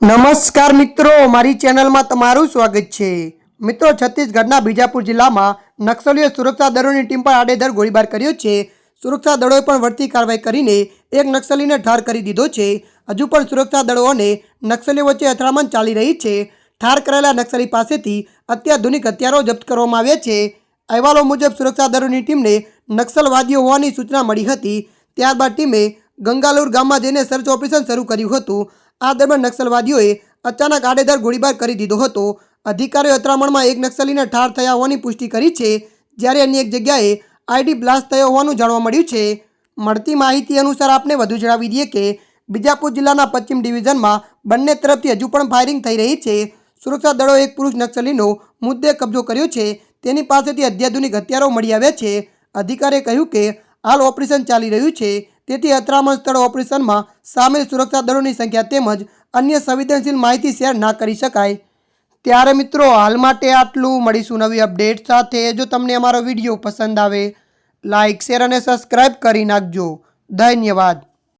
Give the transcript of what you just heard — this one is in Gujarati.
નમસ્કાર મિત્રો, મારી ચેનલમાં તમારું સ્વાગત છે. મિત્રો, છત્તીસગઢના બીજાપુર જિલ્લામાં નક્સલીઓ સુરક્ષા દળોની ટીમ પર આડેધડ ગોળીબાર કર્યો છે. સુરક્ષા દળોએ પણ વળતી કાર્યવાહી કરીને એક નક્સલીને ઠાર કરી દીધો છે. હજુ પણ સુરક્ષા દળો અને નક્સલીઓ વચ્ચે અથડામણ ચાલી રહી છે. ઠાર કરેલા નક્સલી પાસેથી અત્યાધુનિક હથિયારો જપ્ત કરવામાં આવ્યા છે. અહેવાલો મુજબ, સુરક્ષા દળોની ટીમને નક્સલવાદીઓ હોવાની સૂચના મળી હતી. ત્યારબાદ ટીમે ગંગાલુર ગામમાં જઈને સર્ચ ઓપરેશન શરૂ કર્યું હતું. આ દરમિયાન નક્સલવાદીઓએ અચાનક આડેધડ ગોળીબાર કરી દીધો હતો. અધિકારીઓ અથડામણમાં એક નક્સલીને ઠાર થયા હોવાની પુષ્ટિ કરી છે, જ્યારે અન્ય એક જગ્યાએ આઈડી બ્લાસ્ટ થયો હોવાનું જાણવા મળ્યું છે. મળતી માહિતી અનુસાર આપને વધુ જણાવી દઈએ કે, બીજાપુર જિલ્લાના પશ્ચિમ ડિવિઝનમાં બંને તરફથી હજુ પણ ફાયરિંગ થઈ રહી છે. સુરક્ષા દળો એક પુરુષ નક્સલીનો મુદ્દે કબજો કર્યો છે. તેની પાસેથી અત્યાધુનિક હથિયારો મળી આવ્યા છે. અધિકારીએ કહ્યું કે, હાલ ઓપરેશન ચાલી રહ્યું છે. તેથી અથડામણ સ્થળ ઓપરેશનમાં સામેલ સુરક્ષા દળોની સંખ્યા તેમજ અન્ય સંવેદનશીલ માહિતી શેર ના કરી શકાય. ત્યારે મિત્રો, હાલ માટે આટલું. મળીશું નવી અપડેટ સાથે. જો તમને અમારો વીડિયો પસંદ આવે લાઇક શેર અને સબસ્ક્રાઈબ કરી નાખજો. ધન્યવાદ.